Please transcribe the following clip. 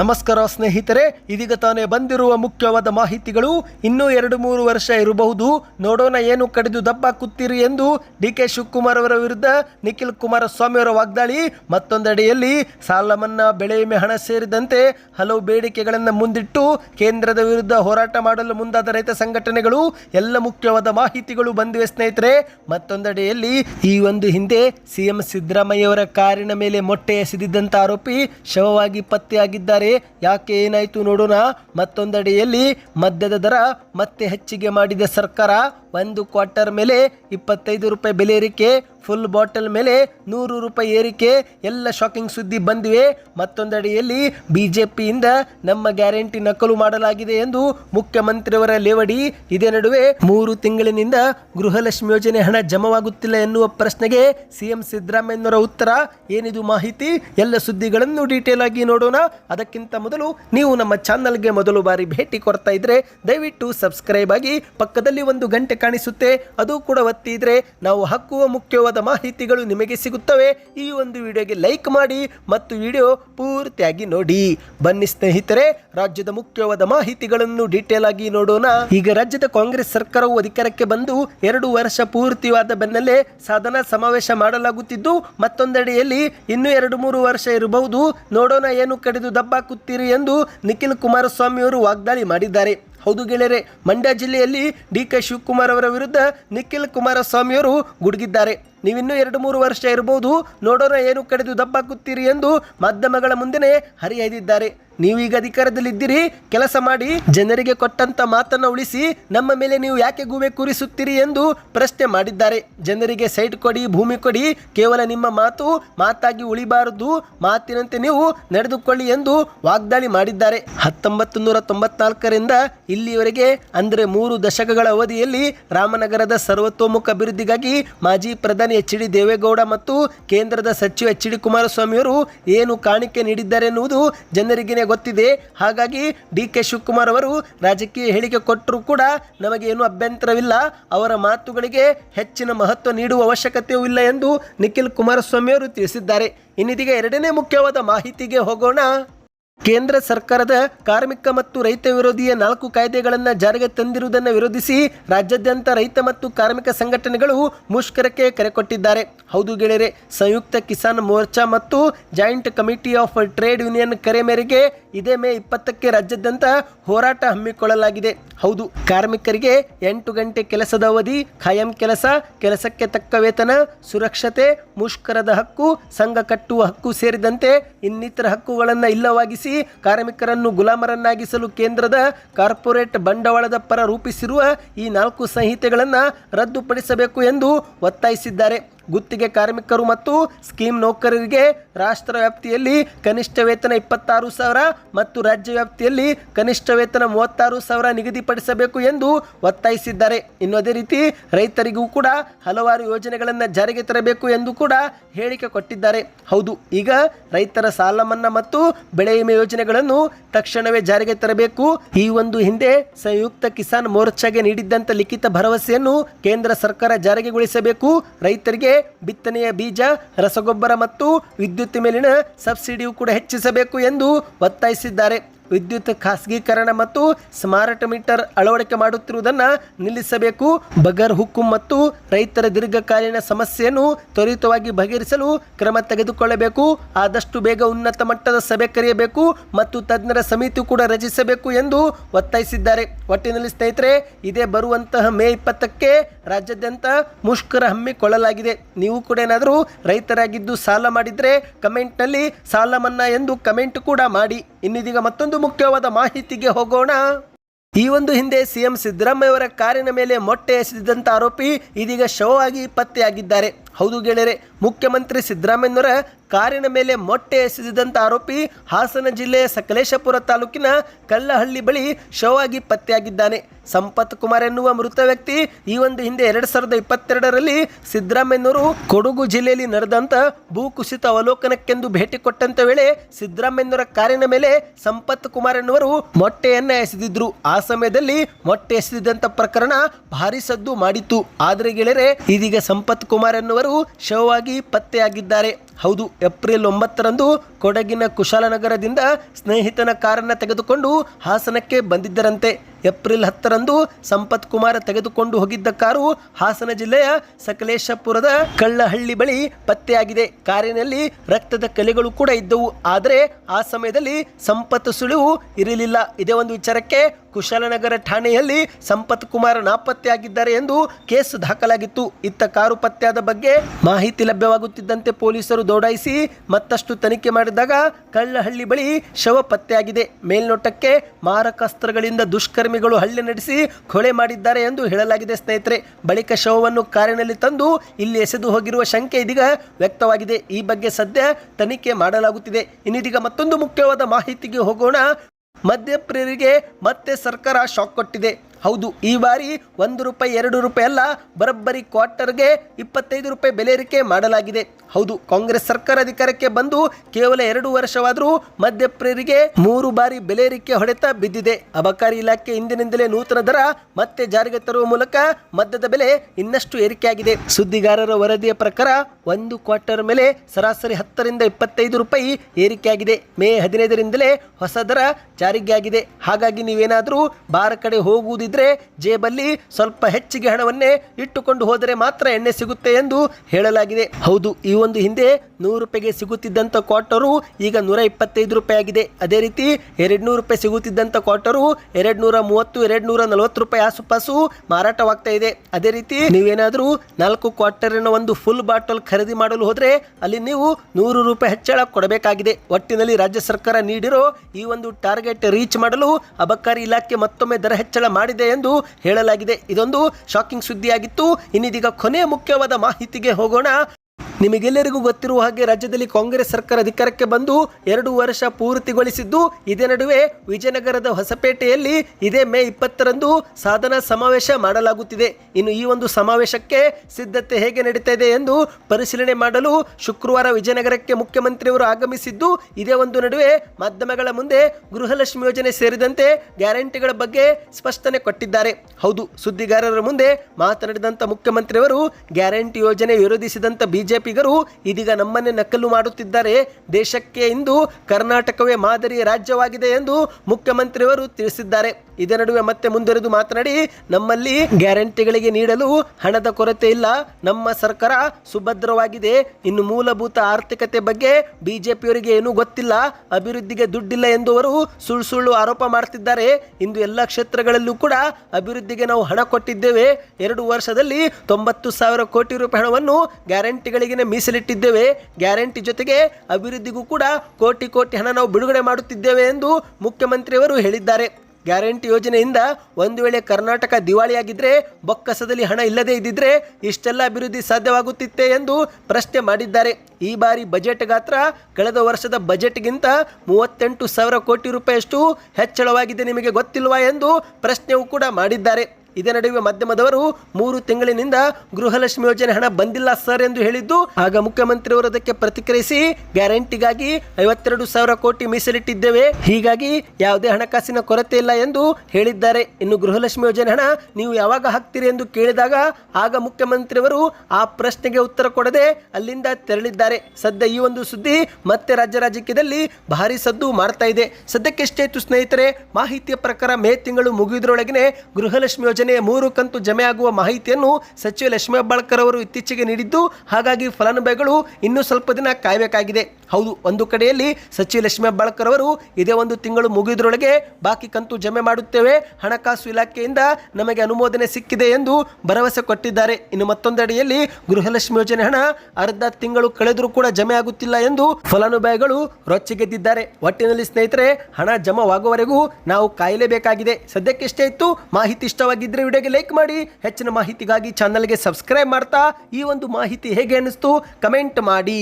ನಮಸ್ಕಾರ ಸ್ನೇಹಿತರೆ, ಇದೀಗ ತಾನೇ ಬಂದಿರುವ ಮುಖ್ಯವಾದ ಮಾಹಿತಿಗಳು ಇನ್ನೂ ಎರಡು ಮೂರು ವರ್ಷ ಇರಬಹುದು. ನೋಡೋಣ ಏನು ಕಡಿದು ದಬ್ಬಾಕುತ್ತೀರಿ ಎಂದು ಡಿ ಕೆ ಶಿವಕುಮಾರ್ ಅವರ ವಿರುದ್ಧ ನಿಖಿಲ್ ಕುಮಾರಸ್ವಾಮಿ ಅವರ ವಾಗ್ದಾಳಿ. ಮತ್ತೊಂದೆಡೆಯಲ್ಲಿ ಸಾಲ ಮನ್ನಾ ಬೆಳೆ ವಿಮೆ ಹಣ ಸೇರಿದಂತೆ ಹಲವು ಬೇಡಿಕೆಗಳನ್ನು ಮುಂದಿಟ್ಟು ಕೇಂದ್ರದ ವಿರುದ್ಧ ಹೋರಾಟ ಮಾಡಲು ಮುಂದಾದ ರೈತ ಸಂಘಟನೆಗಳು ಎಲ್ಲ ಮುಖ್ಯವಾದ ಮಾಹಿತಿಗಳು ಬಂದಿವೆ ಸ್ನೇಹಿತರೆ. ಮತ್ತೊಂದೆಡೆಯಲ್ಲಿ ಈ ಒಂದು ಹಿಂದೆ ಸಿಎಂ ಸಿದ್ದರಾಮಯ್ಯವರ ಕಾರಿನ ಮೇಲೆ ಮೊಟ್ಟೆ ಎಸೆದಿದ್ದಂಥ ಆರೋಪಿ ಶವವಾಗಿ ಪತ್ತೆಯಾಗಿದ್ದಾರೆ. ಯಾಕೆ ಏನಾಯಿತು ನೋಡೋಣ? ಮತ್ತೊಂದೆಡೆಯಲ್ಲಿ ಮದ್ಯದ ದರ ಮತ್ತೆ ಹೆಚ್ಚಿಗೆ ಮಾಡಿದ ಸರ್ಕಾರ ಒಂದು ಕ್ವಾರ್ಟರ್ ಮೇಲೆ ಇಪ್ಪತ್ತೈದು ರೂಪಾಯಿ ಬೆಲೆ ಏರಿಕೆ ಫುಲ್ ಬಾಟಲ್ ಮೇಲೆ ನೂರು ರೂಪಾಯಿ ಏರಿಕೆ, ಎಲ್ಲ ಶಾಕಿಂಗ್ ಸುದ್ದಿ ಬಂದಿವೆ. ಮತ್ತೊಂದೆಡೆಯಲ್ಲಿ ಬಿಜೆಪಿಯಿಂದ ನಮ್ಮ ಗ್ಯಾರಂಟಿ ನಕಲು ಮಾಡಲಾಗಿದೆ ಎಂದು ಮುಖ್ಯಮಂತ್ರಿಯವರ ಲೇವಡಿ. ಇದೇ ನಡುವೆ ಮೂರು ತಿಂಗಳಿನಿಂದ ಗೃಹಲಕ್ಷ್ಮಿ ಯೋಜನೆ ಹಣ ಜಮವಾಗುತ್ತಿಲ್ಲ ಎನ್ನುವ ಪ್ರಶ್ನೆಗೆ ಸಿಎಂ ಸಿದ್ದರಾಮಯ್ಯನವರ ಉತ್ತರ, ಏನಿದು ಮಾಹಿತಿ? ಎಲ್ಲ ಸುದ್ದಿಗಳನ್ನು ಡೀಟೇಲ್ ಆಗಿ ನೋಡೋಣ. ಅದಕ್ಕಿಂತ ಮೊದಲು ನೀವು ನಮ್ಮ ಚಾನಲ್ಗೆ ಮೊದಲು ಬಾರಿ ಭೇಟಿ ಕೊಡ್ತಾ ಇದ್ರೆ ದಯವಿಟ್ಟು ಸಬ್ಸ್ಕ್ರೈಬ್ ಆಗಿ ಪಕ್ಕದಲ್ಲಿ ಒಂದು ಗಂಟೆ ಕಾಣಿಸುತ್ತೆ. ಅದು ಕೂಡ ಒತ್ತಿದ್ರೆ ನಾವು ಹಕ್ಕುವ ಮುಖ್ಯವಾದ ಮಾಹಿತಿಗಳು ನಿಮಗೆ ಸಿಗುತ್ತವೆ. ಈ ಒಂದು ವಿಡಿಯೋಗೆ ಲೈಕ್ ಮಾಡಿ ಮತ್ತು ವಿಡಿಯೋ ಪೂರ್ತಿಯಾಗಿ ನೋಡಿ. ಬನ್ನಿ ಸ್ನೇಹಿತರೆ, ರಾಜ್ಯದ ಮುಖ್ಯವಾದ ಮಾಹಿತಿಗಳನ್ನು ಡೀಟೇಲ್ ಆಗಿ ನೋಡೋಣ. ಈಗ ರಾಜ್ಯದ ಕಾಂಗ್ರೆಸ್ ಸರ್ಕಾರವು ಅಧಿಕಾರಕ್ಕೆ ಬಂದು ಎರಡು ವರ್ಷ ಪೂರ್ತಿವಾದ ಬೆನ್ನಲ್ಲೇ ಸಾಧನಾ ಸಮಾವೇಶ ಮಾಡಲಾಗುತ್ತಿದ್ದು, ಮತ್ತೊಂದೆಡೆಯಲ್ಲಿ ಇನ್ನೂ ಎರಡು ಮೂರು ವರ್ಷ ಇರಬಹುದು. ನೋಡೋಣ ಏನು ಕಡಿದು ದಬ್ಬಾಕುತ್ತೀರಿ ಎಂದು ನಿಖಿಲ್ ಕುಮಾರಸ್ವಾಮಿ ಅವರು ವಾಗ್ದಾಳಿ ಮಾಡಿದ್ದಾರೆ. ಹೌದು ಗೆಳೆಯರೆ ಮಂಡ್ಯ ಜಿಲ್ಲೆಯಲ್ಲಿ ಡಿ ಕೆ ಶಿವಕುಮಾರ್ ಅವರ ವಿರುದ್ಧ ನಿಖಿಲ್ ಕುಮಾರಸ್ವಾಮಿಯವರು ಗುಡುಗಿದ್ದಾರೆ. ನೀವಿನ್ನೂ ಎರಡು ಮೂರು ವರ್ಷ ಇರಬಹುದು ನೋಡೋರ ಏನು ಕಡಿದು ದಬ್ಬಾಕುತ್ತೀರಿ ಎಂದು ಮಾಧ್ಯಮಗಳ ಮುಂದೆನೆ ಹರಿಹೈದಿದ್ದಾರೆ ನೀವೀಗ ಅಧಿಕಾರದಲ್ಲಿದ್ದೀರಿ, ಕೆಲಸ ಮಾಡಿ, ಜನರಿಗೆ ಕೊಟ್ಟಂತ ಮಾತನ್ನು ಉಳಿಸಿ, ನಮ್ಮ ಮೇಲೆ ನೀವು ಯಾಕೆ ಗೂಬೆ ಕೂರಿಸುತ್ತೀರಿ ಎಂದು ಪ್ರಶ್ನೆ ಮಾಡಿದ್ದಾರೆ. ಜನರಿಗೆ ಸೈಟ್ ಕೊಡಿ, ಭೂಮಿ ಕೊಡಿ, ಕೇವಲ ನಿಮ್ಮ ಮಾತು, ಮಾತಾಗಿ ಉಳಿಬಾರದು, ಮಾತಿನಂತೆ ನೀವು ನಡೆದುಕೊಳ್ಳಿ ಎಂದು ವಾಗ್ದಾಳಿ ಮಾಡಿದ್ದಾರೆ. ಹತ್ತೊಂಬತ್ತು ನೂರ ತೊಂಬತ್ನಾಲ್ಕರಿಂದ ಇಲ್ಲಿಯವರೆಗೆ ಅಂದರೆ ಮೂರು ದಶಕಗಳ ಅವಧಿಯಲ್ಲಿ ರಾಮನಗರದ ಸರ್ವತೋಮುಖ ಅಭಿವೃದ್ಧಿಗಾಗಿ ಮಾಜಿ ಪ್ರಧಾನಿ ಎಚ್ ಡಿ ದೇವೇಗೌಡ ಮತ್ತು ಕೇಂದ್ರದ ಸಚಿವ ಎಚ್ ಡಿ ಕುಮಾರಸ್ವಾಮಿಯವರು ಏನು ಕಾಣಿಕೆ ನೀಡಿದ್ದಾರೆ ಎನ್ನುವುದು ಜನರಿಗೆ ಗೊತ್ತಿದೆ. ಹಾಗಾಗಿ ಡಿ ಕೆ ಶಿವಕುಮಾರ್ ಅವರು ರಾಜಕೀಯ ಹೇಳಿಕೆ ಕೊಟ್ಟರೂ ಕೂಡ ನಮಗೇನು ಅಭ್ಯಂತರವಿಲ್ಲ. ಅವರ ಮಾತುಗಳಿಗೆ ಹೆಚ್ಚಿನ ಮಹತ್ವ ನೀಡುವ ಅವಶ್ಯಕತೆಯೂ ಇಲ್ಲ ಎಂದು ನಿಖಿಲ್ ಕುಮಾರಸ್ವಾಮಿಯವರು ತಿಳಿಸಿದ್ದಾರೆ. ಇನ್ನಿದೀಗ ಎರಡನೇ ಮುಖ್ಯವಾದ ಮಾಹಿತಿಗೆ ಹೋಗೋಣ. ಕೇಂದ್ರ ಸರ್ಕಾರದ ಕಾರ್ಮಿಕ ಮತ್ತು ರೈತ ವಿರೋಧಿಯ ನಾಲ್ಕು ಕಾಯ್ದೆಗಳನ್ನು ಜಾರಿಗೆ ತಂದಿರುವುದನ್ನು ವಿರೋಧಿಸಿ ರಾಜ್ಯಾದ್ಯಂತ ರೈತ ಮತ್ತು ಕಾರ್ಮಿಕ ಸಂಘಟನೆಗಳು ಮುಷ್ಕರಕ್ಕೆ ಕರೆ ಕೊಟ್ಟಿದ್ದಾರೆ. ಹೌದು ಗೆಳೆಯರೆ, ಸಂಯುಕ್ತ ಕಿಸಾನ್ ಮೋರ್ಚಾ ಮತ್ತು joint committee of trade union ಕರೆ ಮೇರೆಗೆ ಇದೇ ಮೇ ಇಪ್ಪತ್ತಕ್ಕೆ ರಾಜ್ಯಾದ್ಯಂತ ಹೋರಾಟ ಹಮ್ಮಿಕೊಳ್ಳಲಾಗಿದೆ. ಹೌದು, ಕಾರ್ಮಿಕರಿಗೆ ಎಂಟು ಗಂಟೆ ಕೆಲಸದ ಅವಧಿ, ಖಾಯಂ ಕೆಲಸ, ಕೆಲಸಕ್ಕೆ ತಕ್ಕ ವೇತನ, ಸುರಕ್ಷತೆ, ಮುಷ್ಕರದ ಹಕ್ಕು, ಸಂಘ ಕಟ್ಟುವ ಹಕ್ಕು ಸೇರಿದಂತೆ ಇನ್ನಿತರ ಹಕ್ಕುಗಳನ್ನು ಇಲ್ಲವಾಗಿಸಿ ಕಾರ್ಮಿಕರನ್ನು ಗುಲಾಮರನ್ನಾಗಿಸಲು ಕೇಂದ್ರದ ಕಾರ್ಪೊರೇಟ್ ಬಂಡವಾಳದ ಪರ ರೂಪಿಸಿರುವ ಈ ನಾಲ್ಕು ಸಂಹಿತೆಗಳನ್ನು ರದ್ದುಪಡಿಸಬೇಕು ಎಂದು ಒತ್ತಾಯಿಸಿದ್ದಾರೆ. ಗುತ್ತಿಗೆ ಕಾರ್ಮಿಕರು ಮತ್ತು ಸ್ಕೀಮ್ ನೌಕರರಿಗೆ ರಾಷ್ಟ್ರ ವ್ಯಾಪ್ತಿಯಲ್ಲಿ ಕನಿಷ್ಠ ವೇತನ ಇಪ್ಪತ್ತಾರು ಸಾವಿರ ಮತ್ತು ರಾಜ್ಯ ವ್ಯಾಪ್ತಿಯಲ್ಲಿ ಕನಿಷ್ಠ ವೇತನ ಮೂವತ್ತಾರು ಸಾವಿರ ನಿಗದಿಪಡಿಸಬೇಕು ಎಂದು ಒತ್ತಾಯಿಸಿದ್ದಾರೆ. ಇನ್ನು ಅದೇ ರೀತಿ ರೈತರಿಗೂ ಕೂಡ ಹಲವಾರು ಯೋಜನೆಗಳನ್ನು ಜಾರಿಗೆ ತರಬೇಕು ಎಂದು ಕೂಡ ಹೇಳಿಕೆ ಕೊಟ್ಟಿದ್ದಾರೆ. ಹೌದು, ಈಗ ರೈತರ ಸಾಲ ಮನ್ನಾ ಮತ್ತು ಬೆಳೆ ವಿಮೆ ಯೋಜನೆಗಳನ್ನು ತಕ್ಷಣವೇ ಜಾರಿಗೆ ತರಬೇಕು. ಈ ಒಂದು ಹಿಂದೆ ಸಂಯುಕ್ತ ಕಿಸಾನ್ ಮೋರ್ಚಾಗೆ ನೀಡಿದ್ದಂಥ ಲಿಖಿತ ಭರವಸೆಯನ್ನು ಕೇಂದ್ರ ಸರ್ಕಾರ ಜಾರಿಗೆಗೊಳಿಸಬೇಕು ರೈತರಿಗೆ ಬಿತ್ತನೆಯ ಬೀಜ ರಸಗೊಬ್ಬರ ಮತ್ತು ವಿದ್ಯುತ್ ಮೇಲಿನ ಸಬ್ಸಿಡಿಯು ಕೂಡ ಹೆಚ್ಚಿಸಬೇಕು ಎಂದು ಒತ್ತಾಯಿಸಿದ್ದಾರೆ. ವಿದ್ಯುತ್ ಖಾಸಗೀಕರಣ ಮತ್ತು ಸ್ಮಾರ್ಟ್ ಮೀಟರ್ ಅಳವಡಿಕೆ ಮಾಡುತ್ತಿರುವುದನ್ನು ನಿಲ್ಲಿಸಬೇಕು. ಬಗರ್ ಹುಕ್ಕುಂ ಮತ್ತು ರೈತರ ದೀರ್ಘಕಾಲೀನ ಸಮಸ್ಯೆಯನ್ನು ತ್ವರಿತವಾಗಿ ಬಗೆಹರಿಸಲು ಕ್ರಮ ತೆಗೆದುಕೊಳ್ಳಬೇಕು. ಆದಷ್ಟು ಬೇಗ ಉನ್ನತ ಮಟ್ಟದ ಸಭೆ ಕರೆಯಬೇಕು ಮತ್ತು ತಜ್ಞರ ಸಮಿತಿ ಕೂಡ ರಚಿಸಬೇಕು ಎಂದು ಒತ್ತಾಯಿಸಿದ್ದಾರೆ. ಒಟ್ಟಿನಲ್ಲಿ ಸ್ನೇಹಿತರೆ, ಇದೇ ಬರುವಂತಹ ಮೇ ಇಪ್ಪತ್ತಕ್ಕೆ ರಾಜ್ಯಾದ್ಯಂತ ಮುಷ್ಕರ ಹಮ್ಮಿಕೊಳ್ಳಲಾಗಿದೆ. ನೀವು ಕೂಡ ಏನಾದರೂ ರೈತರಾಗಿದ್ದು ಸಾಲ ಮಾಡಿದರೆ ಕಮೆಂಟ್ನಲ್ಲಿ ಸಾಲ ಮನ್ನಾ ಎಂದು ಕಮೆಂಟ್ ಕೂಡ ಮಾಡಿ. ಇನ್ನಿದೀಗ ಮತ್ತೊಂದು ಮುಖ್ಯವಾದ ಮಾಹಿತಿಗೆ ಹೋಗೋಣ. ಈ ಒಂದು ಹಿಂದೆ ಸಿಎಂ ಸಿದ್ದರಾಮಯ್ಯವರ ಕಾರಿನ ಮೇಲೆ ಮೊಟ್ಟೆ ಎಸೆದಿದ್ದಂಥ ಆರೋಪಿ ಇದೀಗ ಶವವಾಗಿ ಪತ್ತೆಯಾಗಿದ್ದಾರೆ. ಹೌದು ಗೆಳೆಯರೆ, ಮುಖ್ಯಮಂತ್ರಿ ಸಿದ್ದರಾಮಯ್ಯನವರ ಕಾರಿನ ಮೇಲೆ ಮೊಟ್ಟೆ ಎಸೆದಿದ್ದಂಥ ಆರೋಪಿ ಹಾಸನ ಜಿಲ್ಲೆಯ ಸಕಲೇಶಪುರ ತಾಲೂಕಿನ ಕಲ್ಲಹಳ್ಳಿ ಬಳಿ ಶವವಾಗಿ ಪತ್ತೆಯಾಗಿದ್ದಾನೆ. ಸಂಪತ್ ಕುಮಾರ್ ಎನ್ನುವ ಮೃತ ವ್ಯಕ್ತಿ ಈ ಒಂದು ಹಿಂದೆ ಎರಡು ಸಾವಿರದ ಇಪ್ಪತ್ತೆರಡರಲ್ಲಿ ಸಿದ್ದರಾಮಯ್ಯನವರು ಕೊಡಗು ಜಿಲ್ಲೆಯಲ್ಲಿ ನಡೆದಂತ ಭೂಕುಸಿತ ಅವಲೋಕನಕ್ಕೆಂದು ಭೇಟಿ ಕೊಟ್ಟಂತ ವೇಳೆ ಸಿದ್ದರಾಮಯ್ಯನವರ ಕಾರಿನ ಮೇಲೆ ಸಂಪತ್ ಕುಮಾರ್ ಎನ್ನುವರು ಮೊಟ್ಟೆಯನ್ನು ಎಸೆದಿದ್ರು. ಆ ಸಮಯದಲ್ಲಿ ಮೊಟ್ಟೆ ಎಸೆದಿದ್ದಂತ ಪ್ರಕರಣ ಭಾರಿ ಸದ್ದು ಮಾಡಿತ್ತು. ಆದರೆ ಗೆಳೆಯರೆ, ಇದೀಗ ಸಂಪತ್ ಕುಮಾರ್ ಎನ್ನುವರು ಶವವಾಗಿ ಪತ್ತೆಯಾಗಿದ್ದಾರೆ. ಹೌದು, ಏಪ್ರಿಲ್ ಒಂಬತ್ತರಂದು ಕೊಡಗಿನ ಕುಶಾಲನಗರದಿಂದ ಸ್ನೇಹಿತನ ಕಾರನ್ನು ತೆಗೆದುಕೊಂಡು ಹಾಸನಕ್ಕೆ ಬಂದಿದ್ದರಂತೆ. ಏಪ್ರಿಲ್ ಹತ್ತರಂದು ಸಂಪತ್ ಕುಮಾರ್ ತೆಗೆದುಕೊಂಡು ಹೋಗಿದ್ದ ಕಾರು ಹಾಸನ ಜಿಲ್ಲೆಯ ಸಕಲೇಶಪುರದ ಕಳ್ಳಹಳ್ಳಿ ಬಳಿ ಪತ್ತೆಯಾಗಿದೆ. ಕಾರಿನಲ್ಲಿ ರಕ್ತದ ಕಲೆಗಳು ಕೂಡ ಇದ್ದವು. ಆದರೆ ಆ ಸಮಯದಲ್ಲಿ ಸಂಪತ್ ಸುಳಿವು ಇರಲಿಲ್ಲ. ಇದೇ ಒಂದು ವಿಚಾರಕ್ಕೆ ಕುಶಾಲನಗರ ಠಾಣೆಯಲ್ಲಿ ಸಂಪತ್ ಕುಮಾರ್ ನಾಪತ್ತೆಯಾಗಿದ್ದಾರೆ ಎಂದು ಕೇಸ್ ದಾಖಲಾಗಿತ್ತು. ಇತ್ತ ಕಾರು ಪತ್ತೆಯಾದ ಬಗ್ಗೆ ಮಾಹಿತಿ ಲಭ್ಯವಾಗುತ್ತಿದ್ದಂತೆ ಪೊಲೀಸರು ದೌಡಾಯಿಸಿ ಮತ್ತಷ್ಟು ತನಿಖೆ ಮಾಡಿದಾಗ ಕಳ್ಳಹಳ್ಳಿ ಬಳಿ ಶವ ಪತ್ತೆಯಾಗಿದೆ. ಮೇಲ್ನೋಟಕ್ಕೆ ಮಾರಕಾಸ್ತ್ರಗಳಿಂದ ದುಷ್ಕರ್ಮಿಗಳು ಹಳ್ಳಿ ನಡೆಸಿ ಕೊಲೆ ಮಾಡಿದ್ದಾರೆ ಎಂದು ಹೇಳಲಾಗಿದೆ ಸ್ನೇಹಿತರೆ. ಬಳಿಕ ಶವವನ್ನು ಕಾರಿನಲ್ಲಿ ತಂದು ಇಲ್ಲಿ ಎಸೆದು ಹೋಗಿರುವ ಶಂಕೆ ಇದೀಗ ವ್ಯಕ್ತವಾಗಿದೆ. ಈ ಬಗ್ಗೆ ಸದ್ಯ ತನಿಖೆ ಮಾಡಲಾಗುತ್ತಿದೆ. ಇನ್ನಿದೀಗ ಮತ್ತೊಂದು ಮುಖ್ಯವಾದ ಮಾಹಿತಿಗೆ ಹೋಗೋಣ. ಮದ್ಯಪ್ರಿಯರಿಗೆ ಮತ್ತೆ ಸರ್ಕಾರ ಶಾಕ್ ಕೊಟ್ಟಿದೆ. ಹೌದು, ಈ ಬಾರಿ ಒಂದು ರೂಪಾಯಿ, ಎರಡು ರೂಪಾಯಿ ಅಲ್ಲ, ಬರೋಬ್ಬರಿ ಕ್ವಾರ್ಟರ್ಗೆ ಇಪ್ಪತ್ತೈದು ರೂಪಾಯಿ ಬೆಲೆ ಏರಿಕೆ ಮಾಡಲಾಗಿದೆ. ಹೌದು, ಕಾಂಗ್ರೆಸ್ ಸರ್ಕಾರ ಅಧಿಕಾರಕ್ಕೆ ಬಂದು ಕೇವಲ ಎರಡು ವರ್ಷವಾದರೂ ಮದ್ಯಪ್ರಿಯರಿಗೆ ಮೂರು ಬಾರಿ ಬೆಲೆ ಏರಿಕೆ ಹೊಡೆತ ಬಿದ್ದಿದೆ. ಅಬಕಾರಿ ಇಲಾಖೆ ಇಂದಿನಿಂದಲೇ ನೂತನ ದರ ಮತ್ತೆ ಜಾರಿಗೆ ತರುವ ಮೂಲಕ ಮದ್ಯದ ಬೆಲೆ ಇನ್ನಷ್ಟು ಏರಿಕೆಯಾಗಿದೆ. ಸುದ್ದಿಗಾರರ ವರದಿಯ ಪ್ರಕಾರ ಒಂದು ಕ್ವಾರ್ಟರ್ ಮೇಲೆ ಸರಾಸರಿ ಹತ್ತರಿಂದ ಇಪ್ಪತ್ತೈದು ರೂಪಾಯಿ ಏರಿಕೆಯಾಗಿದೆ. ಮೇ ಹದಿನೈದರಿಂದಲೇ ಹೊಸ ದರ ಜಾರಿಗೆ ಆಗಿದೆ. ಹಾಗಾಗಿ ನೀವೇನಾದರೂ ಬಾರ ಕಡೆ ಹೋಗುವುದಿದ್ರೆ ಜೇಬಲ್ಲಿ ಸ್ವಲ್ಪ ಹೆಚ್ಚಿಗೆ ಹಣವನ್ನೇ ಇಟ್ಟುಕೊಂಡು ಹೋದರೆ ಮಾತ್ರ ಎಣ್ಣೆ ಸಿಗುತ್ತೆ ಎಂದು ಹೇಳಲಾಗಿದೆ. ಹೌದು, ಈ ಒಂದು ಹಿಂದೆ ನೂರು ರೂಪಾಯಿಗೆ ಸಿಗುತ್ತಿದ್ದಂಥ ಕ್ವಾರ್ಟರು ಈಗ ನೂರ ಇಪ್ಪತ್ತೈದು ರೂಪಾಯಿ ಆಗಿದೆ. ಅದೇ ರೀತಿ ಎರಡು ನೂರು ರೂಪಾಯಿ ಸಿಗುತ್ತಿದ್ದಂಥ ಕ್ವಾರ್ಟರು ಎರಡು ನೂರ ಮೂವತ್ತು ಎರಡು ನೂರ ನಲವತ್ತು ರೂಪಾಯಿ ಆಸುಪಾಸು ಮಾರಾಟವಾಗ್ತಾ ಇದೆ. ಅದೇ ರೀತಿ ನೀವೇನಾದರೂ ನಾಲ್ಕು ಕ್ವಾರ್ಟರಿನ ಒಂದು ಫುಲ್ ಬಾಟಲ್ ಖರೀದಿ ಮಾಡಲು ಹೋದರೆ ಅಲ್ಲಿ ನೀವು ನೂರು ರೂಪಾಯಿ ಹೆಚ್ಚಳ ಕೊಡಬೇಕಾಗಿದೆ. ಒಟ್ಟಿನಲ್ಲಿ ರಾಜ್ಯ ಸರ್ಕಾರ ನೀಡಿರೋ ಈ ಒಂದು ಟಾರ್ಗೆಟ್ ರೀಚ್ ಮಾಡಲು ಅಬಕಾರಿ ಇಲಾಖೆ ಮತ್ತೊಮ್ಮೆ ದರ ಹೆಚ್ಚಳ ಮಾಡಿದೆ ಎಂದು ಹೇಳಲಾಗಿದೆ. ಇದೊಂದು ಶಾಕಿಂಗ್ ಸುದ್ದಿಯಾಗಿತ್ತು. ಇನ್ನಿದೀಗ ಕೊನೆಯ ಮುಖ್ಯವಾದ ಮಾಹಿತಿಗೆ ಹೋಗೋಣ. ನಿಮಗೆಲ್ಲರಿಗೂ ಗೊತ್ತಿರುವ ಹಾಗೆ ರಾಜ್ಯದಲ್ಲಿ ಕಾಂಗ್ರೆಸ್ ಸರ್ಕಾರ ಅಧಿಕಾರಕ್ಕೆ ಬಂದು ಎರಡು ವರ್ಷ ಪೂರ್ತಿಗೊಳಿಸಿದ್ದು, ಇದೇ ನಡುವೆ ವಿಜಯನಗರದ ಹೊಸಪೇಟೆಯಲ್ಲಿ ಇದೇ ಮೇ ಇಪ್ಪತ್ತರಂದು ಸಾಧನಾ ಸಮಾವೇಶ ಮಾಡಲಾಗುತ್ತಿದೆ. ಇನ್ನು ಈ ಒಂದು ಸಮಾವೇಶಕ್ಕೆ ಸಿದ್ಧತೆ ಹೇಗೆ ನಡೀತಾ ಇದೆ ಎಂದು ಪರಿಶೀಲನೆ ಮಾಡಲು ಶುಕ್ರವಾರ ವಿಜಯನಗರಕ್ಕೆ ಮುಖ್ಯಮಂತ್ರಿಯವರು ಆಗಮಿಸಿದ್ದು, ಇದೇ ಒಂದು ನಡುವೆ ಮಾಧ್ಯಮಗಳ ಮುಂದೆ ಗೃಹಲಕ್ಷ್ಮಿ ಯೋಜನೆ ಸೇರಿದಂತೆ ಗ್ಯಾರಂಟಿಗಳ ಬಗ್ಗೆ ಸ್ಪಷ್ಟನೆ ಕೊಟ್ಟಿದ್ದಾರೆ. ಹೌದು, ಸುದ್ದಿಗಾರರ ಮುಂದೆ ಮಾತನಾಡಿದಂಥ ಮುಖ್ಯಮಂತ್ರಿಯವರು ಗ್ಯಾರಂಟಿ ಯೋಜನೆ ವಿರೋಧಿಸಿದಂಥ ಬಿಜೆಪಿಗರು ಇದೀಗ ನಮ್ಮನ್ನೇ ನಕಲು ಮಾಡುತ್ತಿದ್ದಾರೆ. ದೇಶಕ್ಕೆ ಇಂದು ಕರ್ನಾಟಕವೇ ಮಾದರಿ ರಾಜ್ಯವಾಗಿದೆ ಎಂದು ಮುಖ್ಯಮಂತ್ರಿಯವರು ತಿಳಿಸಿದ್ದಾರೆ. ಇದೇ ನಡುವೆ ಮತ್ತೆ ಮುಂದುವರೆದು ಮಾತನಾಡಿ, ನಮ್ಮಲ್ಲಿ ಗ್ಯಾರಂಟಿಗಳಿಗೆ ನೀಡಲು ಹಣದ ಕೊರತೆ ಇಲ್ಲ. ನಮ್ಮ ಸರ್ಕಾರ ಸುಭದ್ರವಾಗಿದೆ. ಇನ್ನು ಮೂಲಭೂತ ಆರ್ಥಿಕತೆ ಬಗ್ಗೆ ಬಿಜೆಪಿಯವರಿಗೆ ಏನೂ ಗೊತ್ತಿಲ್ಲ. ಅಭಿವೃದ್ಧಿಗೆ ದುಡ್ಡಿಲ್ಲ ಎಂದು ಅವರು ಸುಳ್ಳು ಸುಳ್ಳು ಆರೋಪ ಮಾಡ್ತಿದ್ದಾರೆ. ಇಂದು ಎಲ್ಲ ಕ್ಷೇತ್ರಗಳಲ್ಲೂ ಕೂಡ ಅಭಿವೃದ್ಧಿಗೆ ನಾವು ಹಣ ಕೊಟ್ಟಿದ್ದೇವೆ. ಎರಡು ವರ್ಷದಲ್ಲಿ ತೊಂಬತ್ತು ಸಾವಿರ ಕೋಟಿ ರೂಪಾಯಿ ಹಣವನ್ನು ಗ್ಯಾರಂಟಿಗಳಿಗೆ ಮೀಸಲಿಟ್ಟಿದ್ದೇವೆ. ಗ್ಯಾರಂಟಿ ಜೊತೆಗೆ ಅಭಿವೃದ್ಧಿಗೂ ಕೂಡ ಕೋಟಿ ಕೋಟಿ ಹಣ ನಾವು ಬಿಡುಗಡೆ ಮಾಡುತ್ತಿದ್ದೇವೆ ಎಂದು ಮುಖ್ಯಮಂತ್ರಿಯವರು ಹೇಳಿದ್ದಾರೆ. ಗ್ಯಾರಂಟಿ ಯೋಜನೆಯಿಂದ ಒಂದು ವೇಳೆ ಕರ್ನಾಟಕ ದಿವಾಳಿಯಾಗಿದ್ದರೆ ಬೊಕ್ಕಸದಲ್ಲಿ ಹಣ ಇಲ್ಲದೇ ಇದ್ದಿದ್ರೆ ಇಷ್ಟೆಲ್ಲ ಅಭಿವೃದ್ಧಿ ಸಾಧ್ಯವಾಗುತ್ತಿತ್ತೆ ಎಂದು ಪ್ರಶ್ನೆ ಮಾಡಿದ್ದಾರೆ. ಈ ಬಾರಿ ಬಜೆಟ್ ಗಾತ್ರ ಕಳೆದ ವರ್ಷದ ಬಜೆಟ್ಗಿಂತ ಮೂವತ್ತೆಂಟು ಸಾವಿರ ಕೋಟಿ ರೂಪಾಯಿಯಷ್ಟು ಹೆಚ್ಚಳವಾಗಿದೆ ನಿಮಗೆ ಗೊತ್ತಿಲ್ವಾ ಎಂದು ಪ್ರಶ್ನೆಯೂ ಕೂಡ ಮಾಡಿದ್ದಾರೆ. ಇದೇ ನಡುವೆ ಮಾಧ್ಯಮದವರು ಮೂರು ತಿಂಗಳಿನಿಂದ ಗೃಹಲಕ್ಷ್ಮಿ ಯೋಜನೆ ಹಣ ಬಂದಿಲ್ಲ ಸರ್ ಎಂದು ಹೇಳಿದ್ದು, ಆಗ ಮುಖ್ಯಮಂತ್ರಿಯವರು ಅದಕ್ಕೆ ಪ್ರತಿಕ್ರಿಯಿಸಿ ಗ್ಯಾರಂಟಿಗಾಗಿ ಐವತ್ತೆರಡು ಸಾವಿರ ಕೋಟಿ ಮೀಸಲಿಟ್ಟಿದ್ದೇವೆ. ಹೀಗಾಗಿ ಯಾವುದೇ ಹಣಕಾಸಿನ ಕೊರತೆ ಇಲ್ಲ ಎಂದು ಹೇಳಿದ್ದಾರೆ. ಇನ್ನು ಗೃಹಲಕ್ಷ್ಮಿ ಯೋಜನೆ ಹಣ ನೀವು ಯಾವಾಗ ಹಾಕ್ತೀರಿ ಎಂದು ಕೇಳಿದಾಗ, ಆಗ ಮುಖ್ಯಮಂತ್ರಿಯವರು ಆ ಪ್ರಶ್ನೆಗೆ ಉತ್ತರ ಕೊಡದೆ ಅಲ್ಲಿಂದ ತೆರಳಿದ್ದಾರೆ. ಸದ್ಯ ಈ ಒಂದು ಸುದ್ದಿ ಮತ್ತೆ ರಾಜ್ಯ ರಾಜಕೀಯದಲ್ಲಿ ಭಾರಿ ಸದ್ದು ಮಾಡ್ತಾ ಇದೆ. ಸದ್ಯಕ್ಕೆ ಸ್ನೇಹಿತರೆ, ಮಾಹಿತಿಯ ಪ್ರಕಾರ ಮೇ ತಿಂಗಳು ಮುಗಿಯುವುದರೊಳಗಿನ ಗೃಹಲಕ್ಷ್ಮಿ ಯೋಜನೆ ಮೂರು ಕಂತು ಜಮೆ ಆಗುವ ಮಾಹಿತಿಯನ್ನು ಸಚಿವ ಲಕ್ಷ್ಮೀ ಹೆಬ್ಬಾಳ್ಕರ್ ಅವರು ಇತ್ತೀಚೆಗೆ ನೀಡಿದ್ದು, ಹಾಗಾಗಿ ಫಲಾನುಭವಿಗಳು ಇನ್ನೂ ಸ್ವಲ್ಪ ದಿನ ಕಾಯಬೇಕಾಗಿದೆ. ಹೌದು, ಒಂದು ಕಡೆಯಲ್ಲಿ ಸಚಿವ ಲಕ್ಷ್ಮೀ ಹೆಬ್ಬಾಳ್ಕರ್ ಅವರು ಇದೇ ಒಂದು ತಿಂಗಳು ಮುಗಿದ್ರೊಳಗೆ ಬಾಕಿ ಕಂತು ಜಮೆ ಮಾಡುತ್ತೇವೆ. ಹಣಕಾಸು ಇಲಾಖೆಯಿಂದ ನಮಗೆ ಅನುಮೋದನೆ ಸಿಕ್ಕಿದೆ ಎಂದು ಭರವಸೆ ಕೊಟ್ಟಿದ್ದಾರೆ. ಇನ್ನು ಮತ್ತೊಂದೆಡೆಯಲ್ಲಿ ಗೃಹಲಕ್ಷ್ಮಿ ಯೋಜನೆ ಹಣ ಅರ್ಧ ತಿಂಗಳು ಕಳೆದರೂ ಕೂಡ ಜಮೆ ಆಗುತ್ತಿಲ್ಲ ಎಂದು ಫಲಾನುಭವಿಗಳು ರೊಚ್ಚಿಗೆದ್ದಿದ್ದಾರೆ. ಒಟ್ಟಿನಲ್ಲಿ ಸ್ನೇಹಿತರೆ, ಹಣ ಜಮಾವಾಗುವವರೆಗೂ ನಾವು ಕಾಯಲೇಬೇಕಾಗಿದೆ. ಸದ್ಯಕ್ಕೆ ಇಷ್ಟೇ ಇತ್ತು. ಮಾಹಿತಿ ಇಷ್ಟವಾಗಿದ್ದರೆ ವಿಡಿಯೋಗೆ ಲೈಕ್ ಮಾಡಿ. ಹೆಚ್ಚಿನ ಮಾಹಿತಿಗಾಗಿ ಚಾನಲ್ಗೆ ಸಬ್ಸ್ಕ್ರೈಬ್ ಮಾಡ್ತಾ ಈ ಒಂದು ಮಾಹಿತಿ ಹೇಗೆ ಅನ್ನಿಸ್ತು ಕಮೆಂಟ್ ಮಾಡಿ.